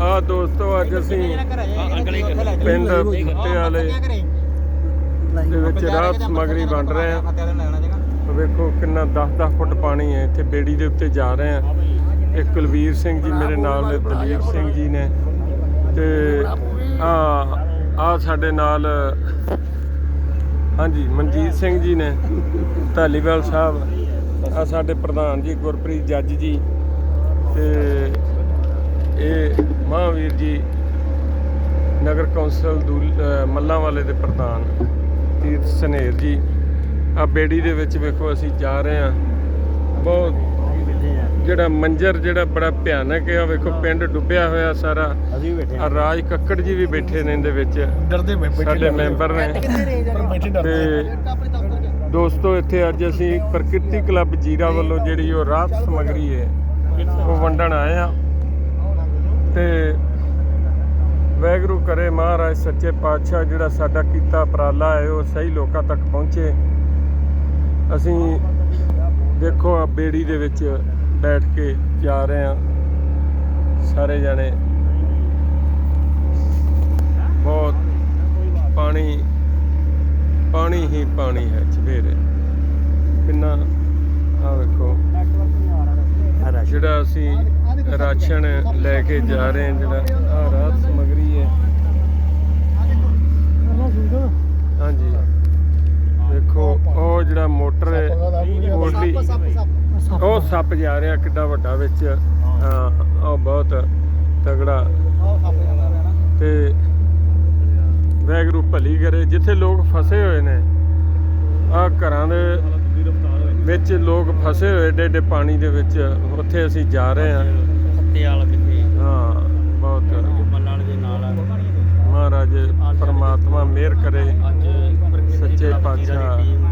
ਆ ਦੋਸਤੋ ਅੱਜ ਅਸੀਂ ਪਿੰਡ ਫੁੱਟੇ ਵਾਲੇ ਦੇ ਵਿੱਚ ਰਾਤ ਸਮਗਰੀ ਵੰਡ ਰਹੇ ਆ। ਵੇਖੋ ਕਿੰਨਾ 10-10 ਫੁੱਟ ਪਾਣੀ ਹੈ ਇੱਥੇ ਬੇੜੀ ਦੇ ਉੱਤੇ ਜਾ ਰਹੇ ਆ। ਇਹ ਕੁਲਵੀਰ ਸਿੰਘ ਜੀ ਮੇਰੇ ਨਾਲ ਨੇ ਦਲੀਪ ਸਿੰਘ ਜੀ ਨੇ। ਤੇ ਆ ਆ ਸਾਡੇ ਨਾਲ ਹਾਂਜੀ ਮਨਜੀਤ ਸਿੰਘ ਜੀ ਨੇ ਢਾਲੀਵਾਲ ਸਾਹਿਬ। ਆ ਸਾਡੇ ਪ੍ਰਧਾਨ ਜੀ ਗੁਰਪ੍ਰੀਤ ਜੱਜ ਜੀ ਤੇ ਇਹ ਮਹਾਵੀਰ ਜੀ ਨਗਰ ਕੌਂਸਲ ਮੱਲਾਂ ਵਾਲੇ ਦੇ ਪ੍ਰਧਾਨ ਤੀਰਥ ਸਨੇਰ ਜੀ ਆ ਬੇੜੀ ਦੇ ਵਿੱਚ ਵੇਖੋ ਅਸੀਂ ਜਾ ਰਹੇ ਆ ਬਹੁਤ ਜਿਹੜਾ ਮੰਜ਼ਰ ਜਿਹੜਾ ਬੜਾ ਭਿਆਨਕ ਹੈ ਵੇਖੋ ਪਿੰਡ ਡੁੱਬਿਆ ਹੋਇਆ ਸਾਰਾ। ਅਸੀਂ ਵੀ ਬੈਠੇ ਆ ਰਾਜ ਕੱਕੜ ਜੀ ਵੀ ਬੈਠੇ ਨੇ ਇਹਦੇ ਵਿੱਚ। ਡਰਦੇ ਬੈਠੇ ਸਾਡੇ ਮੈਂਬਰ ਨੇ। ਤੇ ਦੋਸਤੋ ਇੱਥੇ ਅੱਜ ਅਸੀਂ ਪ੍ਰਕਿਰਤੀ ਕਲੱਬ ਜੀਰਾ ਵੱਲੋਂ ਜਿਹੜੀ ਉਹ ਰਾਤ ਸਮਗਰੀ ਹੈ ਉਹ ਵੰਡਣ ਆਏ ਆ ਤੇ ਵੈਗਰੂ ਕਰੇ ਮਹਾਰਾਜ ਸੱਚੇ ਪਾਤਸ਼ਾਹ ਜਿਹੜਾ ਸਾਡਾ ਕੀਤਾ ਉਪਰਾਲਾ ਹੈ, ਉਹ ਸਹੀ ਲੋਕਾਂ ਤੱਕ ਪਹੁੰਚੇ। ਅਸੀਂ ਦੇਖੋ ਆ ਬੇੜੀ ਦੇ ਵਿੱਚ ਬੈਠ ਕੇ ਜਾ ਰਹੇ ਆ ਸਾਰੇ ਜਣੇ ਬਹੁਤ ਪਾਣੀ ਪਾਣੀ ਹੀ ਪਾਣੀ ਹੈ ਚਵੇਰੇ ਕਿੰਨਾ ਆ ਵੇਖੋ। ਜਿਹੜਾ ਅਸੀਂ ਰਾਸ਼ਨ ਲੈ ਕੇ ਜਾ ਰਹੇ ਹਾਂ ਜਿਹੜਾ ਆ ਰਾਤ ਸਮਗਰੀ ਹੈ। ਹਾਂਜੀ। ਦੇਖੋ, ਉਹ ਜਿਹੜਾ ਮੋਟਰ ਹੈ ਮੋਟਰੀ ਉਹ ਸੱਪ ਜਾ ਰਿਹਾ ਕਿੱਡਾ ਵੱਡਾ ਵਿੱਚ। ਹਾਂ, ਉਹ ਬਹੁਤ ਤਗੜਾ। ਤੇ ਵੈਗਰੂ ਭਲੀ ਕਰੇ, ਜਿੱਥੇ ਲੋਕ ਫਸੇ ਹੋਏ ਨੇ ਆ ਘਰਾਂ ਦੇ ਵਿੱਚ ਲੋਕ ਫਸੇ ਹੋਏ ਏਡੇ ਏਡੇ ਪਾਣੀ ਦੇ ਵਿੱਚ, ਉੱਥੇ ਅਸੀਂ ਜਾ ਰਹੇ ਹਾਂ। ਹੱਤੇ ਵਾਲਾ ਕਿੱਥੇ ਹਾਂ ਬਹੁਤ ਮੱਲਣ ਦੇ ਨਾਲ। ਮਹਾਰਾਜ ਪਰਮਾਤਮਾ ਮਿਹਰ ਕਰੇ ਅੱਜ ਸੱਚੇ ਪਾਤਸ਼ਾਹ।